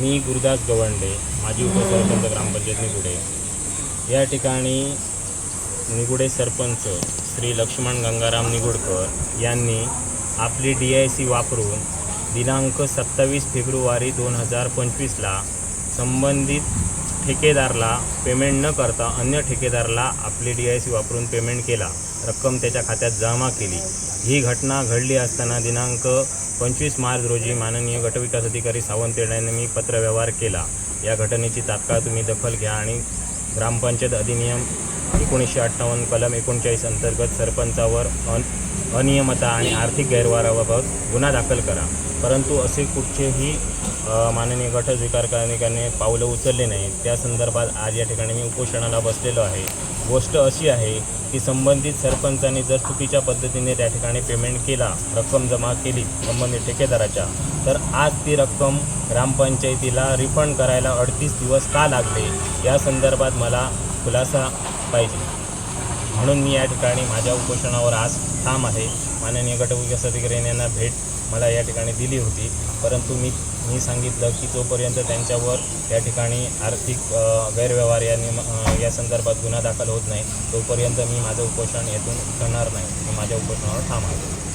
मी गुरुदास गवंडे माजी उपसरपंच ग्रामपंचायत निगुडे या ठिकाणी निगुडे सरपंच श्री लक्ष्मण गंगाराम निगुडकर यांनी आपली डी आय सी वापरून दिनांक सत्तावीस फेब्रुवारी दोन हजार पंचवीसला संबंधित ठेकेदारला पेमेंट न करता अन्य ठेकेदारला आपली डी आय सी वापरून पेमेंट केला. रक्कम त्याच्या खात्यात जमा केली. ही घटना घडली असताना दिनांक पंचवीस मार्च रोजी माननीय गटविकास अधिकारी सावंत येण्याने मी पत्रव्यवहार केला. या घटनेची तात्काळ तुम्ही दखल घ्या आणि ग्रामपंचायत अधिनियम एकोणीसशे अठ्ठावन्न कलम एकोणचाळीस अंतर्गत सरपंचावर अन अनियमता आणि आर्थिक गैरव्यवहाराबाबत गुन्हा दाखल करा. परंतु असे कुठचेही माननीय गट स्वीकार पावलं उचलले नाही त्या संदर्भात आज या ठिकाणी मी उपोषणाला बसलेलो आहे. गोष्ट अशी आहे की संबंधित सरपंचाने जर चुकीच्या पद्धतीने त्या ठिकाणी पेमेंट केला रक्कम जमा केली संबंधित ठेकेदाराच्या तर आज ती रक्कम ग्रामपंचायतीला रिफंड करायला अडतीस दिवस का लागले? या संदर्भात मला खुलासा पाहिजे. म्हणून मी या ठिकाणी माझ्या उपोषणावर आज ठाम आहे. माननीय गटविकास अधिकारी यांना भेट मला या ठिकाणी दिली होती. परंतु मी मी सांगितलं की जोपर्यंत त्यांच्यावर या ठिकाणी आर्थिक गैरव्यवहार या निम या संदर्भात गुन्हा दाखल होत नाही तोपर्यंत मी माझं उपोषण येथून करणार नाही. मी माझ्या उपोषणावर ठाम आहे.